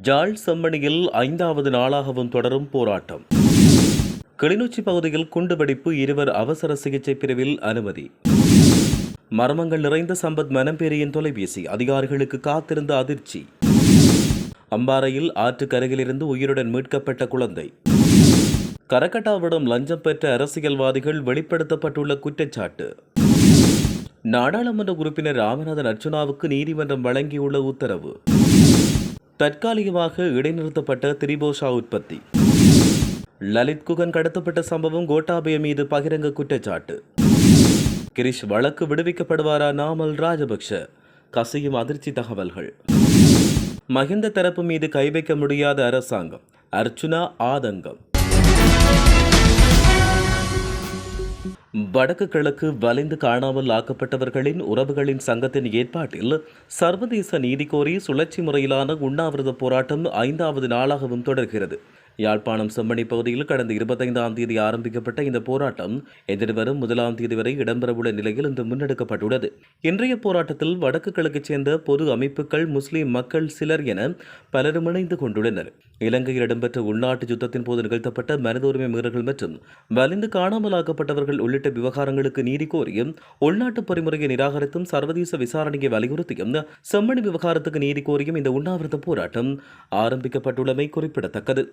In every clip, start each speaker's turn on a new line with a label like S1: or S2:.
S1: ஜாழ் செம்மணியில் ஐந்தாவது நாளாகவும் தொடரும் போராட்டம். கிளிநொச்சி பகுதியில் குண்டுவெடிப்பு இருவர் அவசர சிகிச்சை பிரிவில் அனுமதி. மர்மங்கள் நிறைந்த சம்பத் மனம்பேரியின் தொலைபேசி அதிகாரிகளுக்கு காத்திருந்த அதிர்ச்சி. அம்பாறையில் ஆற்றுக்கருகிலிருந்து உயிருடன் மீட்கப்பட்ட குழந்தை. கரகட்டாவிடம் லஞ்சம் பெற்ற அரசியல்வாதிகள் வெளிப்படுத்தப்பட்டுள்ள குற்றச்சாட்டு. நாடாளுமன்ற உறுப்பினர் ராமநாதன் அர்ச்சுனாவுக்கு நீதிமன்றம் வழங்கியுள்ள உத்தரவு. தற்காலிகமாக இடைநிறுத்தப்பட்ட திரிபோஷா உற்பத்தி. லலித் குகன் கடத்தப்பட்ட சம்பவம் கோட்டாபய மீது பகிரங்க குற்றச்சாட்டு. கிரிஷ் வழக்கு விடுவிக்கப்படுவாரா நாமல் ராஜபக்ஷ? கசியும் அதிர்ச்சி தகவல்கள். மகிந்த தரப்பு மீது கை வைக்க முடியாத அரசாங்கம். அர்ச்சுனா ஆதங்கம். வடக்கு கிழக்கு வலிந்து காணாமல் ஆக்கப்பட்டவர்களின் உறவுகளின் சங்கத்தின் ஏற்பாட்டில் சர்வதேச நீதி கோரி சுழற்சி முறையிலான உண்ணாவிரத போராட்டம் ஐந்தாவது நாளாகவும் தொடர்கிறது. யாழ்ப்பாணம் செம்மணி பகுதியில் கடந்த இருபத்தைந்தாம் தேதி ஆரம்பிக்கப்பட்ட இந்த போராட்டம் எதிர்வரும் முதலாம் தேதி வரை இடம்பெறவுள்ள நிலையில் இன்று முன்னெடுக்கப்பட்டுள்ளது. இன்றைய போராட்டத்தில் வடக்கு கிழக்கைச் சேர்ந்த பொது அமைப்புகள் முஸ்லிம் மக்கள் சிலர் என பலரும் இணைந்து கொண்டுள்ளனர். இலங்கையில் இடம்பெற்ற உள்நாட்டு யுத்தத்தின் போது நிகழ்த்தப்பட்ட மனித உரிமை மீறல்கள் மற்றும் வலிந்து காணாமலாக்கப்பட்டவர்கள் உள்ளிட்ட விவகாரங்களுக்கு நீதி கோரியும் உள்நாட்டு பொறிமுறையை நிராகரித்தும் சர்வதேச விசாரணையை வலியுறுத்தியும் செம்மணி விவகாரத்துக்கு நீதி கோரியும் இந்த உண்ணாவிரத போராட்டம் ஆரம்பிக்கப்பட்டுள்ளமை குறிப்பிடத்தக்கது.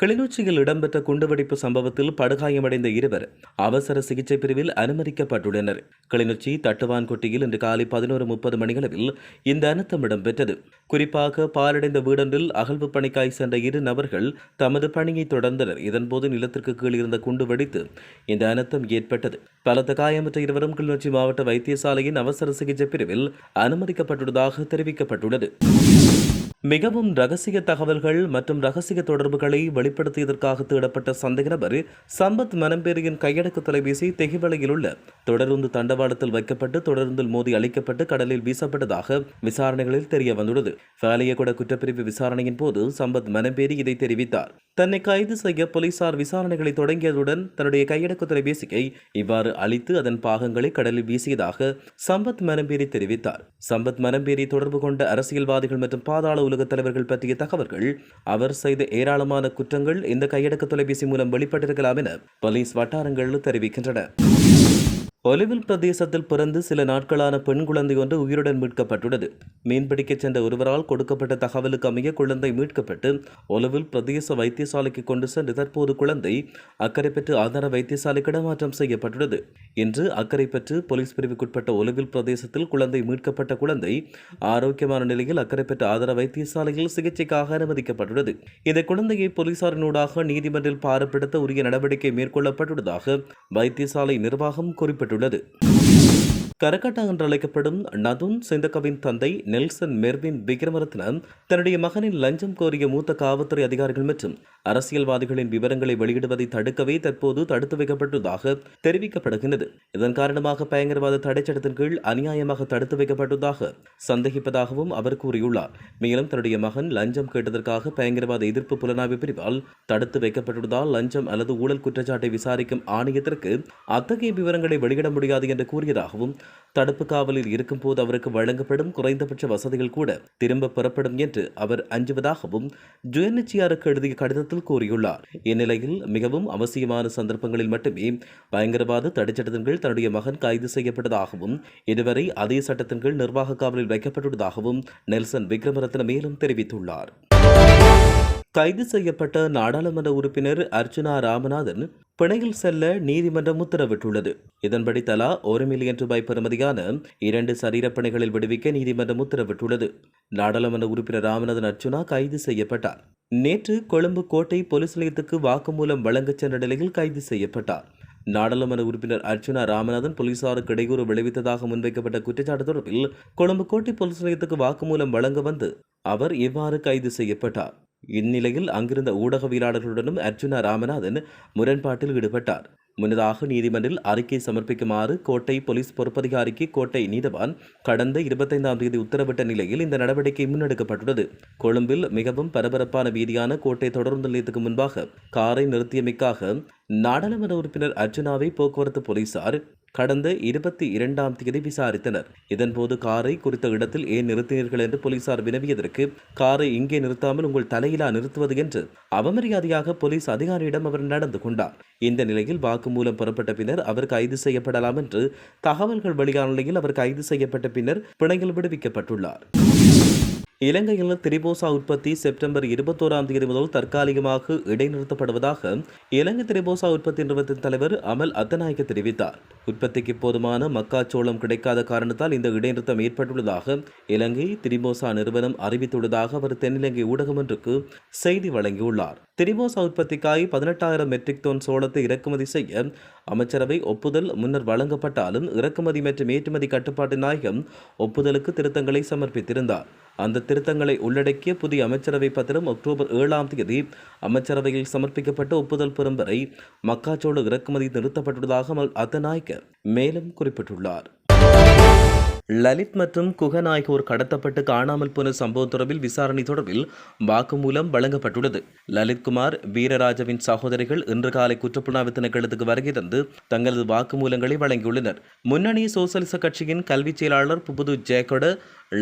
S1: கிளிநொச்சியில் இடம்பெற்ற குண்டுவெடிப்பு சம்பவத்தில் படுகாயமடைந்த இருவர் அவசர சிகிச்சை பிரிவில் அனுமதிக்கப்பட்டுள்ளனர். கிளிநொச்சி தட்டுவான்கொட்டியில் இன்று காலை பதினோரு முப்பது மணியளவில் இந்த அனர்த்தம் இடம்பெற்றது. குறிப்பாக பாலடைந்த வீடொன்றில் அகழ்வு பணிக்காய் சென்ற இரு நபர்கள் தமது பணியை தொடர்ந்தனர். இதன்போது நிலத்திற்கு கீழ் இருந்த குண்டு வெடித்து இந்த அனர்த்தம் ஏற்பட்டது. பலத்த காயமற்ற இருவரும் கிளிநொச்சி மாவட்ட வைத்தியசாலையின் அவசர சிகிச்சை பிரிவில் அனுமதிக்கப்பட்டுள்ளதாக தெரிவிக்கப்பட்டுள்ளது. மிகவும் ரகசிய தகவல்கள் மற்றும் ரகசிய தொடர்புகளை வெளிப்படுத்தியதற்காக தேடப்பட்ட சந்தேக நபர் சம்பத் மனம்பேரியின் கையடக்கு தொலைபேசி தெகிவலையில் உள்ள தொடருந்து தண்டவாளத்தில் வைக்கப்பட்டு தொடர்ந்தில் மோதி அளிக்கப்பட்டு கடலில் வீசப்பட்டதாக விசாரணைகளில் தெரிய வந்துள்ளது வேலையகுட குற்றப்பிரிவு விசாரணையின் போது சம்பத் மனம்பேரி இதை தெரிவித்தார். தன்னை கைது செய்ய போலீசார் விசாரணைகளை தொடங்கியதுடன் தன்னுடைய கையடக்கு தொலைபேசியை இவ்வாறு அழித்து அதன் பாகங்களை கடலில் வீசியதாக சம்பத் மனம்பேரி தெரிவித்தார். சம்பத் மனம்பேரி தொடர்பு கொண்ட அரசியல்வாதிகள் மற்றும் பாதாள உலக தலைவர்கள் பற்றிய தகவல்கள் அவர் செய்த ஏராளமான குற்றங்கள் இந்த கையடக்க தொலைபேசி மூலம் வெளிப்பட்டிருக்கலாம் என போலீஸ் வட்டாரங்கள் தெரிவிக்கின்றன. ஒலிவில் பிரதேசத்தில் பிறந்து சில நாட்களான பெண் குழந்தை ஒன்று உயிருடன் மீட்கப்பட்டுள்ளது. மீன்பிடிக்கச் சென்ற ஒருவரால் கொடுக்கப்பட்ட தகவலுக்கு அமைய குழந்தை மீட்கப்பட்டு ஒலிவில் பிரதேச வைத்தியசாலைக்கு கொண்டு சென்று தற்போது குழந்தை அக்கறை பெற்று ஆதார வைத்தியசாலைக்கு இடமாற்றம் செய்யப்பட்டுள்ளது. இன்று அக்கறை பெற்று போலீஸ் பிரிவுக்குட்பட்ட ஒலிவில் பிரதேசத்தில் குழந்தை மீட்கப்பட்ட குழந்தை ஆரோக்கியமான நிலையில் அக்கறை பெற்ற ஆதார வைத்தியசாலையில் சிகிச்சைக்காக அனுமதிக்கப்பட்டுள்ளது. இந்த குழந்தையை போலீசாரினூடாக நீதிமன்றில் பாரப்படுத்த உரிய நடவடிக்கை மேற்கொள்ளப்பட்டுள்ளதாக வைத்தியசாலை நிர்வாகம் குறிப்பிட்டுள்ளது. கரகட்டா என்று அழைக்கப்படும் நதுன் சிந்தகவின் தந்தை நெல்சன் மெர்வின் விக்ரமரத்ன தன்னுடைய மகனின் லஞ்சம் கோரிய மூத்த காவல்துறை அதிகாரிகள் மற்றும் அரசியல்வாதிகளின் விவரங்களை வெளியிடுவதை தடுக்கவே தற்போது தடுத்து வைக்கப்பட்டுள்ளதாக தெரிவிக்கப்படுகின்றது. இதன் காரணமாக பயங்கரவாத தடைச்சட்டத்தின் கீழ் அநியாயமாக தடுத்து வைக்கப்பட்டுள்ளதாக சந்தேகிப்பதாகவும் அவர் கூறியுள்ளார். மேலும் தன்னுடைய மகன் லஞ்சம் கேட்டதற்காக பயங்கரவாத எதிர்ப்பு புலனாய்வு பிரிவால் தடுத்து வைக்கப்பட்டுள்ளதால் லஞ்சம் அல்லது ஊழல் குற்றச்சாட்டை விசாரிக்கும் ஆணையத்திற்கு அத்தகைய விவரங்களை வெளியிட முடியாது என்று கூறியதாகவும் தடுப்பு காவலில் இருக்கும்போது அவருக்கு வழங்கப்படும் குறைந்தபட்ச வசதிகள் கூட திரும்ப பெறப்படும் என்று அவர் அஞ்சுவதாகவும் ஜுஎன்எச்சிஆருக்கு எழுதிய கடிதத்தில் கூறியுள்ளார். இந்நிலையில் மிகவும் அவசியமான சந்தர்ப்பங்களில் மட்டுமே பயங்கரவாத தடைச்சட்டத்தின் கீழ் தன்னுடைய மகன் கைது செய்யப்பட்டதாகவும் இதுவரை அதே சட்டத்தின் கீழ் நிர்வாக காவலில் வைக்கப்பட்டுள்ளதாகவும் நெல்சன் விக்ரமரத்ன மேலும் தெரிவித்துள்ளார். கைது செய்யப்பட்ட நாடாளுமன்ற உறுப்பினர் அர்ச்சுனா ராமநாதன் பிணையில் செல்ல நீதிமன்றம் உத்தரவிட்டுள்ளது. இதன்படி தலா ஒரு மில்லியன் ரூபாய் பெறுமதியான இரண்டு சரீரப்பணிகளில் விடுவிக்க நீதிமன்றம் உத்தரவிட்டுள்ளது. நாடாளுமன்ற உறுப்பினர் ராமநாதன் அர்ச்சுனா கைது செய்யப்பட்டார். நேற்று கொழும்பு கோட்டை போலீஸ் நிலையத்துக்கு வாக்குமூலம் வழங்கச் சென்ற நிலையில் கைது செய்யப்பட்டார். நாடாளுமன்ற உறுப்பினர் அர்ச்சுனா ராமநாதன் போலீசாருக்கு இடையூறு விளைவித்ததாக முன்வைக்கப்பட்ட குற்றச்சாட்டு தொடர்பில் கொழும்பு கோட்டை போலீஸ் நிலையத்துக்கு வாக்குமூலம் வழங்க வந்து அவர் இவ்வாறு கைது செய்யப்பட்டார். இந்நிலையில் அங்கிருந்த ஊடகவியலாளர்களுடனும் அர்ஜுனா ராமநாதன் முரண்பாட்டில் ஈடுபட்டார். முன்னதாக நீதிமன்றில் அறிக்கை சமர்ப்பிக்குமாறு கோட்டை போலீஸ் பொறுப்பதிகாரிக்கு கோட்டை நீதவான் கடந்த இருபத்தைந்தாம் தேதி உத்தரவிட்ட நிலையில் இந்த நடவடிக்கை முன்னெடுக்கப்பட்டுள்ளது. கொழும்பில் மிகவும் பரபரப்பான வீதியான கோட்டை தொடர்ந்து நிலையத்துக்கு முன்பாக காரை நிறுத்தியமைக்காக நாடாளுமன்ற உறுப்பினர் அர்ஜுனாவை போக்குவரத்து போலீசார் கடந்த இருபத்தி இரண்டாம் தேதி விசாரித்தனர். இதன்போது காரை குறித்த இடத்தில் ஏன் நிறுத்தினீர்கள் என்று போலீசார் வினவியதற்கு காரை இங்கே நிறுத்தாமல் உங்கள் தலையிலா நிறுத்துவது என்று அவமரியாதையாக போலீஸ் அதிகாரியிடம் அவர் நடந்து கொண்டார். இந்த நிலையில் வாக்குமூலம் பெறப்பட்ட பின்னர் அவர் கைது செய்யப்படலாம் என்று தகவல்கள் வெளியான நிலையில் அவர் கைது செய்யப்பட்ட பின்னர் பிணையில் விடுவிக்கப்பட்டுள்ளார். இலங்கையில் திரிபோசா உற்பத்தி செப்டம்பர் இருபத்தோராம் தேதி முதல் தற்காலிகமாக இடைநிறுத்தப்படுவதாக இலங்கை திரிபோசா உற்பத்தி நிறுவனத்தின் தலைவர் அமல் அத்தநாயக்க தெரிவித்தார். உற்பத்திக்கு போதுமான மக்காச்சோளம் கிடைக்காத காரணத்தால் இந்த இடைநிறுத்தம் ஏற்பட்டுள்ளதாக இலங்கை திரிபோசா நிறுவனம் அறிவித்துள்ளதாக அவர் தென்னிலங்கை ஊடகம் ஒன்றுக்கு செய்தி வழங்கியுள்ளார். திரிபோசா உற்பத்திக்காய் பதினெட்டாயிரம் மெட்ரிக் டோன் சோளத்தை இறக்குமதி செய்ய அமைச்சரவை ஒப்புதல் முன்னர் வழங்கப்பட்டாலும் இறக்குமதி மற்றும் ஏற்றுமதி கட்டுப்பாட்டு நாயகம் ஒப்புதலுக்கு திருத்தங்களை சமர்ப்பித்திருந்தார். அந்த திருத்தங்களை உள்ளடக்கிய புதிய அமைச்சரவை பத்திரம் அக்டோபர் ஏழாம் தேதி அமைச்சரவையில் சமர்ப்பிக்கப்பட்ட ஒப்புதல் பெறும் வரை மக்காச்சோள இறக்குமதி நிறுத்தப்பட்டுள்ளதாக அமல் அத்தநாயக்க மேலும் குறிப்பிட்டுள்ளார். லலித் மற்றும் குகன் ஆகியோர் கடத்தப்பட்டு காணாமல் போன சம்பவம் தொடர்பில் விசாரணை தொடர்பில் வாக்குமூலம் வழங்கப்பட்டுள்ளது. லலித்குமார் வீரராஜவின் சகோதரிகள் இன்று காலை குற்றப்புலனாய்வு திணைக்களத்துக்கு வருகை தந்து தங்களது வாக்குமூலங்களை வழங்கியுள்ளனர். முன்னணி சோசலிச கட்சியின் கல்விச் செயலாளர் புபுது ஜேக்கொட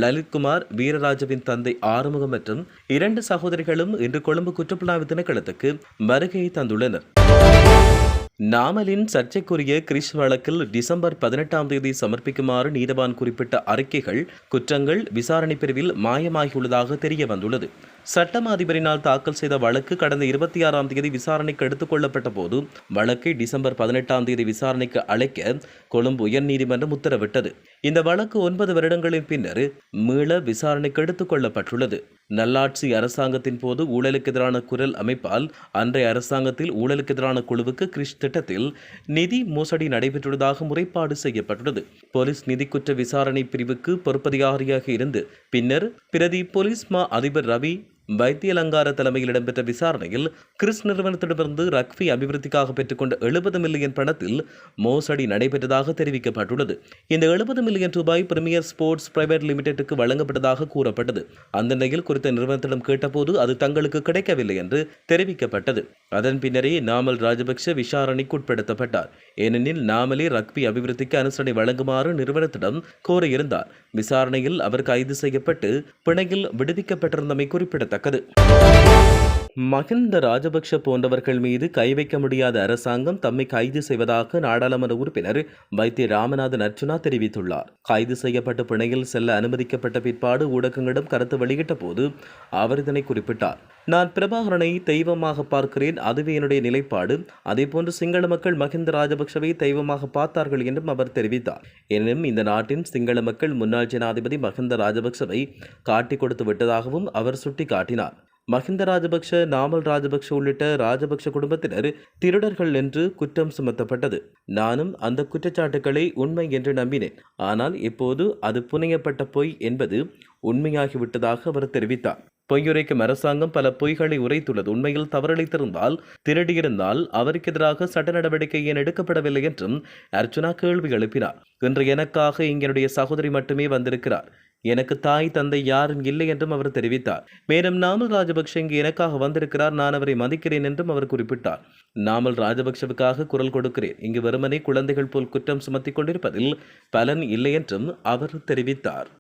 S1: லலித்குமார் வீரராஜவின் தந்தை ஆறுமுகம் மற்றும் இரண்டு சகோதரிகளும் இன்று கொழும்பு குற்றப்புலனாய்வு திணைக்களத்துக்கு வருகையை தந்துள்ளனர். நாமலின் சர்ச்சைக்குரிய கிரிஷ் வழக்கில் டிசம்பர் பதினெட்டாம் தேதி சமர்ப்பிக்குமாறு நீதவான் குறிப்பிட்ட அறிக்கைகள் குற்றங்கள் விசாரணை பிரிவில் மாயமாகியுள்ளதாக தெரிய வந்துள்ளது. சட்டம் அதிபரினால் தாக்கல் செய்த வழக்கு கடந்த இருபத்தி ஆறாம் தேதி விசாரணைக்கு எடுத்துக் கொள்ளப்பட்ட போது வழக்கை டிசம்பர் பதினெட்டாம் தேதி விசாரணைக்கு அழைக்க கொழும்பு உயர்நீதிமன்றம் உத்தரவிட்டது. இந்த வழக்கு ஒன்பது வருடங்களின் பின்னர் மீள விசாரணைக்கு எடுத்துக் கொள்ளப்பட்டுள்ளது. நல்லாட்சி அரசாங்கத்தின் போது ஊழலுக்கு எதிரான குரல் அமைப்பால் அன்றைய அரசாங்கத்தில் ஊழலுக்கு எதிரான குழுவுக்கு கிறிஸ் திட்டத்தில் நிதி மோசடி நடைபெற்றுள்ளதாக முறைப்பாடு செய்யப்பட்டுள்ளது. போலீஸ் நிதி குற்ற விசாரணை பிரிவுக்கு பொறுப்பதிகாரியாக இருந்து பின்னர் பிரதி போலீஸ் மா அதிபர் ரவி வைத்தியலங்கார தலைமையில் இடம்பெற்ற விசாரணையில் கிறிஸ் நிறுவனத்திடமிருந்து ரக்ஃபி அபிவிருத்திக்காக பெற்றுக்கொண்ட எழுபது மில்லியன் பணத்தில் மோசடி நடைபெற்றதாக தெரிவிக்கப்பட்டுள்ளது. இந்த எழுபது மில்லியன் ரூபாய் பிரிமியர் ஸ்போர்ட்ஸ் பிரைவேட் லிமிடெட்டுக்கு வழங்கப்பட்டதாக கூறப்பட்டது. அந்த நிலையில் குறித்த நிறுவனத்திடம் கேட்டபோது அது தங்களுக்கு கிடைக்கவில்லை என்று தெரிவிக்கப்பட்டது. அதன் பின்னரே நாமல் ராஜபக்ஷ விசாரணைக்கு உட்படுத்தப்பட்டார். ஏனெனில் நாமலே ரக்பி அபிவிருத்திக்கு அனுசரணை வழங்குமாறு நிறுவனத்திடம் கோரியிருந்தார். விசாரணையில் அவர் கைது செய்யப்பட்டு பிணையில் விடுவிக்கப்பட்டிருந்தமை குறிப்பிடத்தக்கது. 各自。மகிந்த ராஜபக்ஷ போன்றவர்கள் மீது கை வைக்க முடியாத அரசாங்கம் தம்மை கைது செய்வதாக நாடாளுமன்ற உறுப்பினர் வைத்திய ராமநாதன் அர்ச்சுனா தெரிவித்துள்ளார். கைது செய்யப்பட்ட பிணையில் செல்ல அனுமதிக்கப்பட்ட பிற்பாடு ஊடகங்களிடம் கருத்து வெளியிட்ட போது அவர் இதனை குறிப்பிட்டார். நான் பிரபாகரனை தெய்வமாக பார்க்கிறேன். அதுவே என்னுடைய நிலைப்பாடு. அதேபோன்று சிங்கள மக்கள் மகிந்த ராஜபக்ஷவை தெய்வமாக பார்த்தார்கள் என்றும் அவர் தெரிவித்தார். எனினும் இந்த நாட்டின் சிங்கள மக்கள் முன்னாள் ஜனாதிபதி மகிந்த ராஜபக்ஷவை காட்டிக் கொடுத்து விட்டதாகவும் அவர் சுட்டிக்காட்டினார். மஹிந்த ராஜபக்ஷ நாமல் ராஜபக்ஷ உள்ளிட்ட ராஜபக்ஷ குடும்பத்தினர் திருடர்கள் என்று குற்றம் சுமத்தப்பட்டது. நானும் அந்த குற்றச்சாட்டுக்களை உண்மை என்று நம்பினேன். ஆனால் இப்போது அது புனையப்பட்ட பொய் என்பது உண்மையாகிவிட்டதாக அவர் தெரிவித்தார். பொய்யுரைக்கும் அரசாங்கம் பல பொய்களை உரைத்துள்ளது. உண்மையில் தவறளித்திருந்தால் திருடியிருந்தால் அவருக்கு எதிராக சட்ட நடவடிக்கை ஏன் எடுக்கப்படவில்லை என்றும் அர்ச்சுனா கேள்வி எழுப்பினார். இன்று எனக்காக இங்கனுடைய சகோதரி மட்டுமே வந்திருக்கிறார். எனக்கு தாய் தந்தை யாரும் இல்லை என்றும் அவர் தெரிவித்தார். மேலும் நாமல் ராஜபக்ஷ இங்கு எனக்காக வந்திருக்கிறார். நான் அவரை மதிக்கிறேன் என்றும் அவர் குறிப்பிட்டார். நாமல் ராஜபக்ஷவுக்காக குரல் கொடுக்கிறேன். இங்கு வெறுமனே குழந்தைகள் போல் குற்றம் சுமத்திக் கொண்டிருப்பதில் பலன் இல்லை என்றும் அவர் தெரிவித்தார்.